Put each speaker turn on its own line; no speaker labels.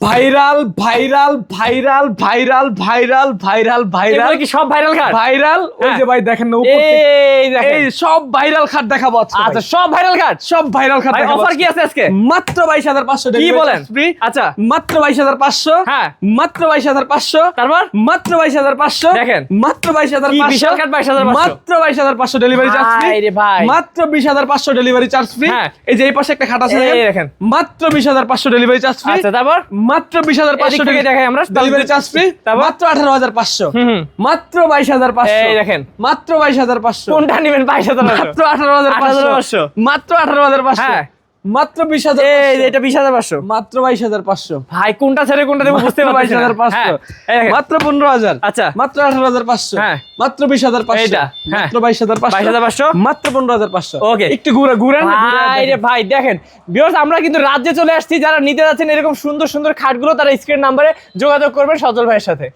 Viral viral viral viral viral viral viral.
কি সব viral
viral? ওই
হ্যাঁ।
যে ভাই দেখেন না
এই
সব ভাইরাল খাট দেখাবো
আচ্ছা সব ভাইরাল কার্ড
সব ভাইরাল খাট
অফার কি আছে আজকে?
মাত্র বাইশ হাজার পাঁচশো
কি বলেন? আচ্ছা।
মাত্র বাইশ হাজার পাঁচশো।
হ্যাঁ।
মাত্র বাইশ হাজার পাঁচশো।
তারপর?
মাত্র বাইশ হাজার পাঁচশো।
দেখেন।
মাত্র বাইশ হাজার
কি
পাঁচশো
বিশাল কাঠ 22,500
মাত্র বাইশ হাজার পাঁচশো ডেলিভারি চার্জ ফ্রি
ভাই ভাই।
মাত্র বিশ হাজার পাঁচশো ডেলিভারি চার্জ ফ্রি। এই যে এই পাশে একটা খাট আছে দেখেন। মাত্র বিশ হাজার পাঁচশো ডেলিভারি চার্জ ফ্রি
আচ্ছা তারপর?
মাত্র বিশ হাজার পাঁচশো
থেকে দেখাই আমরা।
Delivery charge free? মাত্র আঠারো হাজার পাঁচশো।
হুম হুম।
মাত্র বাইশ হাজার পাঁচশো।
এই দেখেন।
মাত্র বাইশ হাজার পাঁচশো।
কোনটা নেবেন?
মাত্র আঠারো হাজার পাঁচশো মাত্র আঠারো হাজার পাঁচশো
হ্যাঁ।
মাত্র বিশ হাজার
এই এটা বিশ হাজার পাঁচশো
মাত্র বাইশ হাজার পাঁচশো
ভাই কোনটা ছেড়ে কোনটা দেবো বুঝতে
বাইশ হাজার পাঁচশো
হ্যাঁ।
মাত্র পনেরো হাজার
আচ্ছা।
মাত্র আঠারো হাজার পাঁচশো
হ্যাঁ।
মাত্র বিশ হাজার পাঁচশো
এইটা, হ্যাঁ।
মাত্র বাইশ হাজার পাঁচশো মাত্র পনেরো হাজার পাঁচশো
Okay.
একটু ঘুরে ঘুরেন
রে ভাই দেখেন আমরা কিন্তু রাজ্যে চলে আসছি যারা নিতে যাচ্ছেন এরকম সুন্দর সুন্দর খাটগুলো তারা স্ক্রিন নাম্বারে যোগাযোগ করবেন সজল ভাইয়ের সাথে